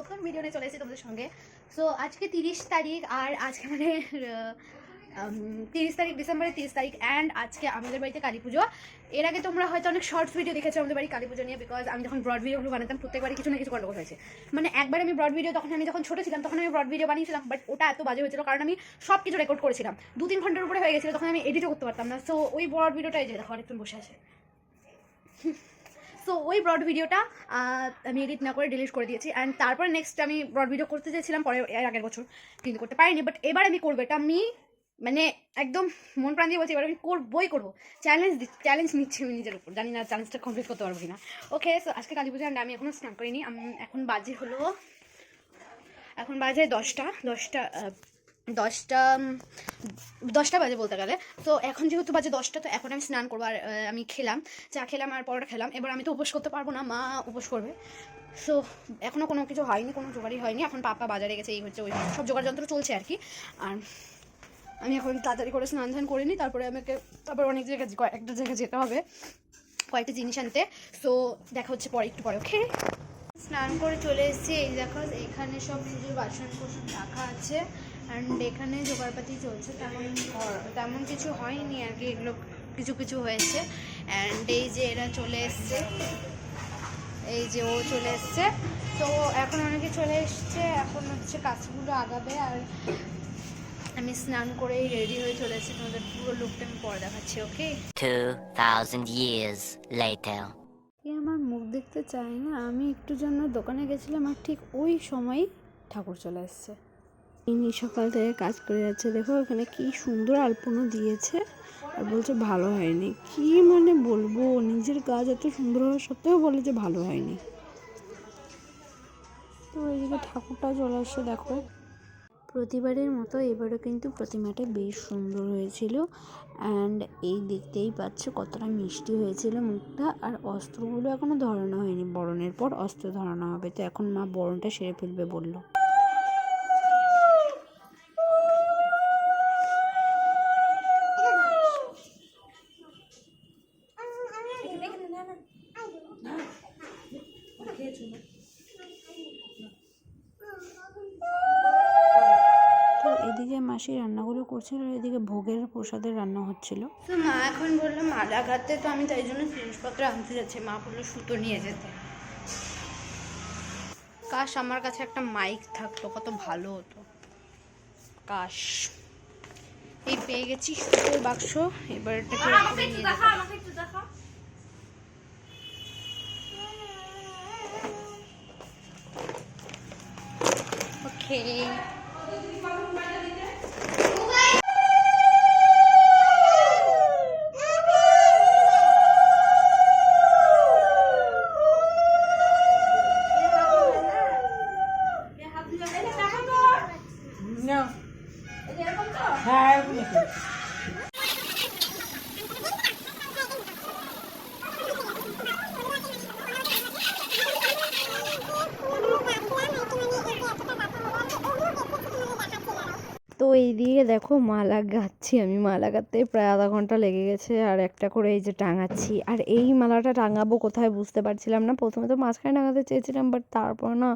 নতুন ভিডিও নিয়ে চলে এসেছি তোমাদের সঙ্গে। সো আজকে তিরিশ তারিখ আর আজকে মানে তিরিশ তারিখ, ডিসেম্বরের তিরিশ তারিখ অ্যান্ড আজকে আমাদের বাড়িতে কালী পুজো। এর আগে তোমরা হয়তো অনেক শর্টস ভিডিও দেখেছ আমাদের বাড়ি কালী পুজো নিয়ে বিকজ আমি যখন ব্রড ভিডিওগুলো বানাতাম, প্রত্যেকবারই কিছু না কিছু গন্ডগোল হয়েছে। মানে একবার আমি ব্রড ভিডিও তখন আমি যখন ছোটো ছিলাম, তখন আমি ব্রড ভিডিও বানিয়েছিলাম বাট ওটা এত বাজে হয়েছিল কারণ আমি সব কিছু রেকর্ড করেছিলাম। দু তিন ঘণ্টার উপরে হয়ে গেছিল, তখন আমি এডিটও করতে পারতাম না। সো ওই ব্রড ভিডিওটাই যে দেখো, অনেকক্ষণ বসে আছে। সো ওই ব্রড ভিডিওটা আমি এডিট না করে ডিলিট করে দিয়েছি। অ্যান্ড তারপরে নেক্সট আমি ব্রড ভিডিও করতে চেয়েছিলাম, পরে এর আগের বছর। কিন্তু করতে পারিনি বাট এবার আমি করব। এটা আমি মানে একদম মন প্রাণ দিয়ে বলছি, এবার আমি করবোই করব। চ্যালেঞ্জ চ্যালেঞ্জ নিচ্ছি আমি নিজের উপর। জানি না চ্যালেঞ্জটা কমপ্লিট করতে পারব কিনা। ওকে সো আজকে কালী পুজো আমি এখনও স্নান করিনি। এখন বাজে হলো, এখন বাজে দশটা দশটা দশটা দশটা বাজে বলতে গেলে। তো এখন যেহেতু বাজে দশটা, তো এখন আমি স্নান করব আর আমি খেলাম, চা খেলাম আর পরোটা খেলাম। এবার আমি তো উপোস করতে পারব না, মা উপোস করবে। সো এখনও কোনো কিছু হয়নি, কোনো জোগাড়ই হয়নি। এখন পাপা বাজারে গেছে, এই হচ্ছে ওই সব জোগাড় যন্ত্র চলছে আর কি। আর আমি এখন তাড়াতাড়ি করে স্নান ধান করে নিই, তারপরে আমাকে তারপর অনেক জায়গায় একটা জায়গায় যেতে হবে, কয়েকটা জিনিস আনতে। সো দেখা হচ্ছে পরে, একটু পরে ওকে স্নান করে চলে এসেছি, এই দেখো এখানে সব পুজোর বাসন কোসন রাখা আছে। অ্যান্ড এখানে জোগাড়পাতি চলছে তেমন তেমন কিছু হয়নি আর কি এগুলো কিছু কিছু হয়েছে। অ্যান্ড এই যে এরা চলে এসছে এই যে ও চলে এসছে। তো এখন অনেকে চলে এসছে এখন হচ্ছে কাজগুলো আগাবে আর আমি স্নান করেই রেডি হয়ে চলে এসেছি। তোমাদের পুরো লুকটা আমি পরে দেখাচ্ছি ওকে 2,000 years later. এ আমার মুখ দেখতে চায় না আমি একটু জন্য দোকানে গেছিলাম আর ঠিক ওই সময় ঠাকুর চলে এসছে। ইনি সকাল থেকে কাজ করে যাচ্ছে। দেখো এখানে কি সুন্দর আলপনা দিয়েছে আর বলছে ভালো হয়নি। কি মানে বলব? নিজের কাজ এত সুন্দর হওয়া সত্ত্বেও বলে যে ভালো হয়নি। তো এইদিকে ঠাকুরটা চলে আসছে, দেখো। প্রতিবারের মতো এবারও কিন্তু প্রতিমাটা বেশ সুন্দর হয়েছিল। অ্যান্ড এই দেখতেই পাচ্ছ কতটা মিষ্টি হয়েছিল মুখটা। আর অস্ত্রগুলো এখনও ধরানো হয়নি, বরণের পর অস্ত্র ধরানো হবে। তো এখন মা বরণটা সেরে ফেলবে বলল। করছিল আর এদিকে ভোগের প্রসাদের রান্না হচ্ছিল। তো মা এখন বলল মালা গাতে তো আমি তাই জন্য জিনিসপত্র আনতে যাচ্ছি। মা বলল সুতো নিয়ে যেতে। কাশ আমার কাছে একটা মাইক থাকতো কত ভালো হতো। কাশ এই পেয়ে গেছি সুতোর বাক্স। এবার এটাকে নিয়ে যেতে। হবে। ওকে তো এইদিকে দেখো মালা গাচ্ছি আমি। মালা গাঁথতে প্রায় আধা ঘণ্টা লেগে গেছে আর একটা করে এই যে টাঙাচ্ছি। আর এই মালাটা টাঙাবো কোথায় বুঝতে পারছিলাম না। প্রথমে তো মাঝখানে টাঙাতে চেয়েছিলাম বাট তারপর না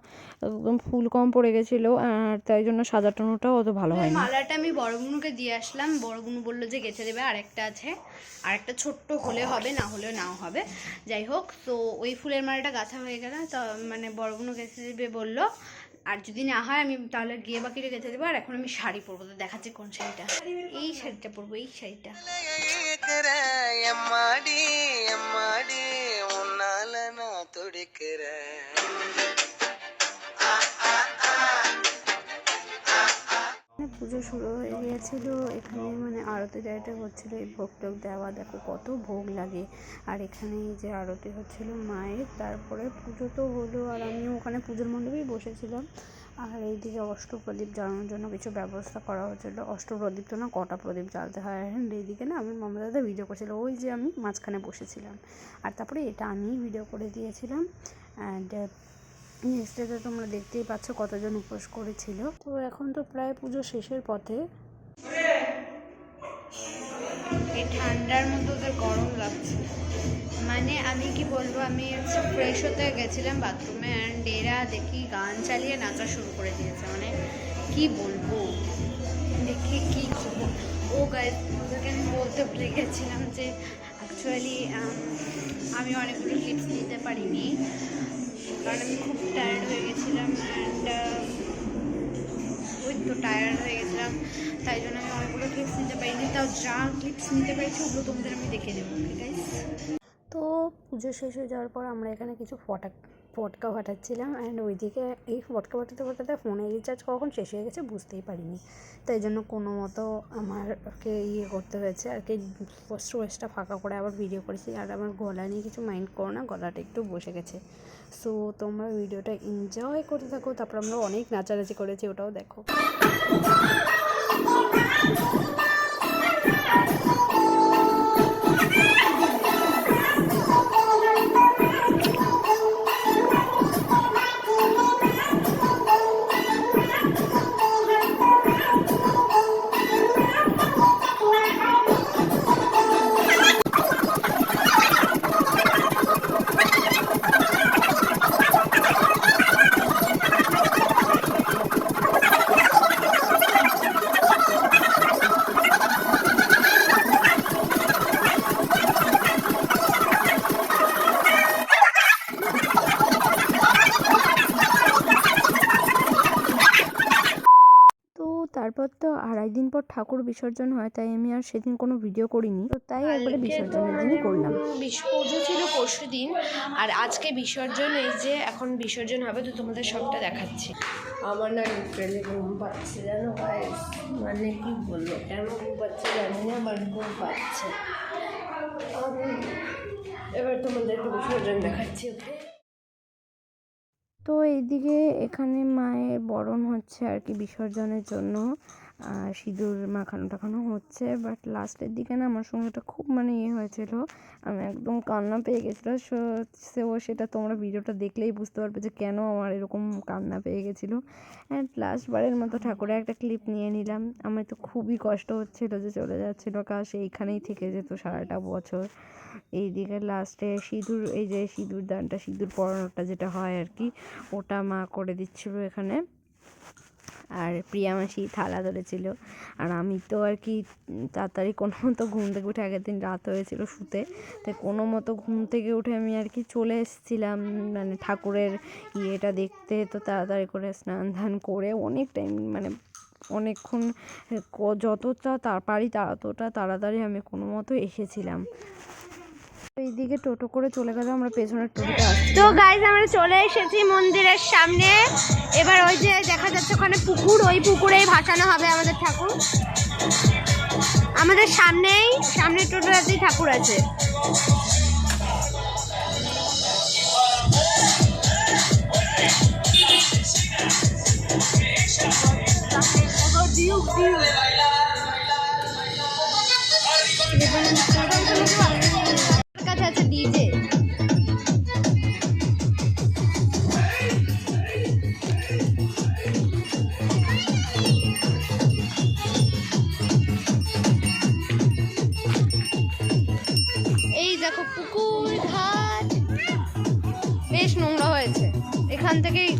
একদম ফুল কম পড়ে গেছিল আর তাই জন্য সাজাটানোটাও অত ভালো হয়নি। মালাটা আমি বড় বুনুকে দিয়ে আসলাম। বড় বুনু বলল যে গেছে দেবে আর একটা আছে। আর একটা ছোট্ট হলে হবে না হলেও নাও হবে। যাই হোক তো ওই ফুলের মালাটা গাছা হয়ে গেল। তো মানে বড় বুনু গেছে দেবে বলল আর যদি না হয় আমি তাহলে গিয়ে বাকিটা গেঁথে দেবো আর এখন আমি শাড়ি পরবো তো দেখাচ্ছি কোন শাড়িটা এই শাড়িটা পরবো এই শাড়িটা இருக்கிறேன் எம்மாடி எம்மாடி உன்னால நான் துடிக்கிறேன் পুজো শুরু হয়ে গিয়েছিল। এখানে মানে আরতি টাইটা হচ্ছিল, এই ভোগ টোগ দেওয়া, দেখো কত ভোগ লাগে। আর এখানে এই যে আরতি হচ্ছিল মায়ের, তারপরে পুজো তো হলো, আর আমিও ওখানে পুজোর মণ্ডপেই বসেছিলাম। আর এইদিকে অষ্টপ্রদীপ জ্বালানোর জন্য কিছু ব্যবস্থা করা হচ্ছিল। অষ্টপ্রদীপ তো না, কটা প্রদীপ জ্বালতে হয়। এইদিকে না, আমার মামা দাদা ভিডিও করছিল, ওই যে আমি মাঝখানে বসেছিলাম। আর তারপরে এটা আমিই ভিডিও করে দিয়েছিলাম। অ্যান্ড নেক্সটে তোমরা দেখতেই পাচ্ছ কতজন উপোস করেছিল। তো এখন তো প্রায় পুজো শেষের পথে। এই ঠান্ডার মধ্যে ওদের গরম লাগছে। মানে আমি কি বলব, আমি ফ্রেশ হতে গেছিলাম বাথরুমে অ্যান্ড এরা দেখি গান চালিয়ে নাচা শুরু করে দিয়েছে। মানে কি বলব? দেখে কি খবর ও গাইজ ওদেরকে আমি বলতে ভুলে গেছিলাম যে অ্যাকচুয়ালি আমি অনেকগুলো ক্লিপস নিতে পারিনি। কারণ আমি খুব টায়ার্ড হয়ে গেছিলাম অ্যান্ড ওই তো টায়ার্ড হয়ে গেছিলাম। তাই জন্য আমি অনেকগুলো ক্লিপস নিতে পারিনি। তাও যা ক্লিপস নিতে পেরেছি, ওগুলো তোমাদের আমি দেখে দেবো আছে তো পুজো শেষ হয়ে যাওয়ার পর আমরা এখানে কিছু ফটা ফটকা ফাটাচ্ছিলাম অ্যান্ড ওইদিকে এই ফটকা ফাটাতে ফাটাতে ফোনের রিচার্জ কখন শেষ হয়ে গেছে বুঝতেই পারিনি। তাই জন্য কোনো মতো আমারকে ইয়ে করতে হয়েছে আর কি স্টোরেজটা ফাঁকা করে আবার ভিডিও করেছি। আর আমার গলা নিয়ে কিছু মাইন্ড করো না, গলাটা একটু বসে গেছে। সো তোমরা ভিডিওটা এনজয় করতে থাকো, তারপর আমরা অনেক নাচানাচি করেছি, ওটাও দেখো। ঠাকুর বিসর্জন হয় তাই আমি আর সেদিন কোনো ভিডিও করিনি। তো তাই একবারে বিসর্জনের দিনই করলাম। পুজো ছিল পরশু দিন আর আজকে বিসর্জন এই যে এখন বিসর্জন হবে তো তোমাদের সবটা দেখাচ্ছি। আমার না লিটারেলি ঘুম পাচ্ছে জানো গাইস মানে কি বলব কেন ঘুম পাচ্ছে জানি না বাট ঘুম পাচ্ছে। এবার তোমাদেরকে বিসর্জন দেখাচ্ছি ওকে তো এইদিকে এখানে মায়ের বরণ হচ্ছে আর কি বিসর্জনের জন্য। সিঁদুর মাখানো টাখানো হচ্ছে বাট লাস্টের দিকে না আমার সঙ্গে ওটা খুব মানে ইয়ে হয়েছিল। আমি একদম কান্না পেয়ে গেছিল। সো সেটা তোমরা ভিডিওটা দেখলেই বুঝতে পারবে যে কেন আমার এরকম কান্না পেয়ে গেছিল। অ্যান্ড লাস্টবারের মতো ঠাকুরের একটা ক্লিপ নিয়ে নিলাম। আমার তো খুবই কষ্ট হচ্ছিল যে চলে যাচ্ছিল কাশ এইখানেই থেকে যেত সারাটা বছর। এইদিকে লাস্টে সিঁদুর, এই যে সিঁদুর দানটা সিঁদুর পরানোটা যেটা হয় আর কি, ওটা মা করে দিচ্ছিল এখানে। আর প্রিয়া মাসি থালা ধরেছিল। আর আমি তো আর কি তাড়াতাড়ি কোনো মতো ঘুম থেকে উঠে আগের দিন রাত হয়েছিল শুতে। তাই কোনো মতো ঘুম থেকে উঠে আমি আর কি চলে এসেছিলাম মানে ঠাকুরের ইয়েটা দেখতে। তো তাড়াতাড়ি করে স্নান ধান করে অনেক টাইম মানে অনেকক্ষণ যতটা তার পারি ততটা তাড়াতাড়ি আমি কোনো মতো এসেছিলাম। এইদিকে টোটো করে চলে গেলে আমরা পেছনের টোটোতে তো গাইজ আমরা চলে এসেছি মন্দিরের সামনে। এবার ওই যে দেখা যাচ্ছে ওখানে পুকুর ওই পুকুরেই ভাসানো হবে আমাদের ঠাকুর। আমাদের সামনেই সামনের টোটোটাতেই ঠাকুর আছে। কাছে আছে এখান থেকেই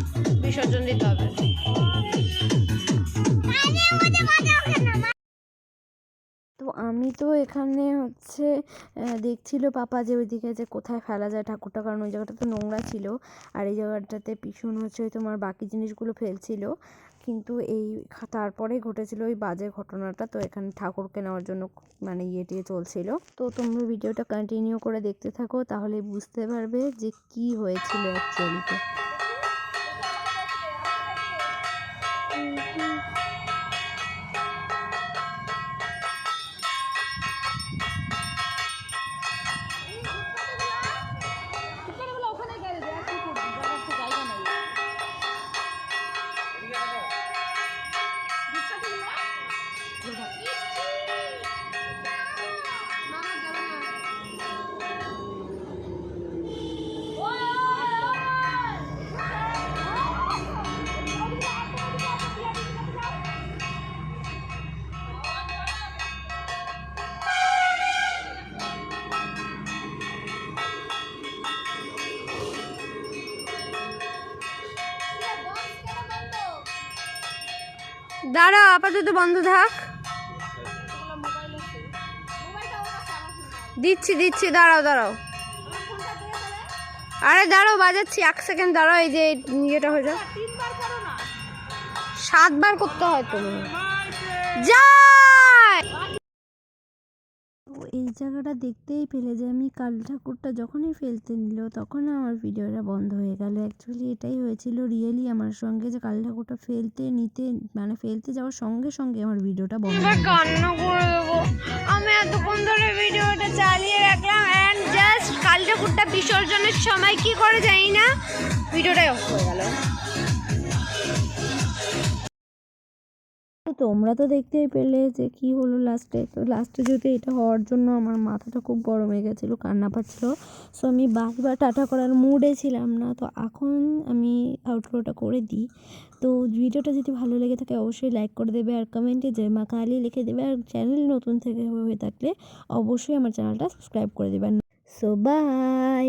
বিসর্জন দিতে হবে। তো আমি তো এখানে হচ্ছে দেখছিল পাপা যে ওইদিকে যে কোথায় ফেলা যায় ঠাকুরটা, কারণ ওই জায়গাটা তো নোংরা ছিল। আর এই জায়গাটাতে পিছন হচ্ছে তোমার বাকি জিনিসগুলো ফেলছিল। কিন্তু এই তারপরে ঘটেছিল ওই বাজে ঘটনাটা, তো এখানে ঠাকুরকে নেওয়ার জন্য মানে ইয়ে টিয়ে চলছিল। তো তোমরা ভিডিওটা কন্টিনিউ করে দেখতে থাকো, তাহলে বুঝতে পারবে যে কি হয়েছিল অ্যাকচুয়ালিতে Música দাঁড়া আপাতত বন্ধ থাক। দিচ্ছি দিচ্ছি দাঁড়াও দাঁড়াও। আরে দাঁড়াও বাজাচ্ছি এক সেকেন্ড দাঁড়াও এই যে ইয়েটা হয়ে যাও সাতবার করতে হয় তুমি। যাই এই জায়গাটা দেখতেই পেলে যে আমি কাল ঠাকুরটা যখনই ফেলতে নিল তখন আমার ভিডিওটা বন্ধ হয়ে গেল। অ্যাকচুয়ালি এটাই হয়েছিল রিয়েলি আমার সঙ্গে যে কাল ঠাকুরটা ফেলতে নিতে মানে ফেলতে যাওয়ার সঙ্গে সঙ্গে আমার ভিডিওটা বন্ধ হয়ে গেল। কান্না করে দেবো। আমি এতক্ষণ ধরে ভিডিওটা চালিয়ে রাখলাম অ্যান্ড জাস্ট কাল ঠাকুরটা বিসর্জনের সময় কি করে যাই না? ভিডিওটাই অফ হয়ে গেল। তোমরা তো দেখতেই পেলে যে কি হলো লাস্টে তো লাস্টে যদি এটা হওয়ার জন্য আমার মাথাটা খুব গরম হয়ে গেছিল, কান্না পাচ্ছিলো। সো আমি বারবার টাটা করার মুডে ছিলাম না। তো এখন আমি আউটফ্লোটা করে দিই। তো ভিডিওটা যদি ভালো লেগে থাকে অবশ্যই লাইক করে দেবে আর কমেন্টে যে মা কালি লিখে দেবে। আর চ্যানেল নতুন থেকে হয়ে থাকলে অবশ্যই আমার চ্যানেলটা সাবস্ক্রাইব করে দেবে। So by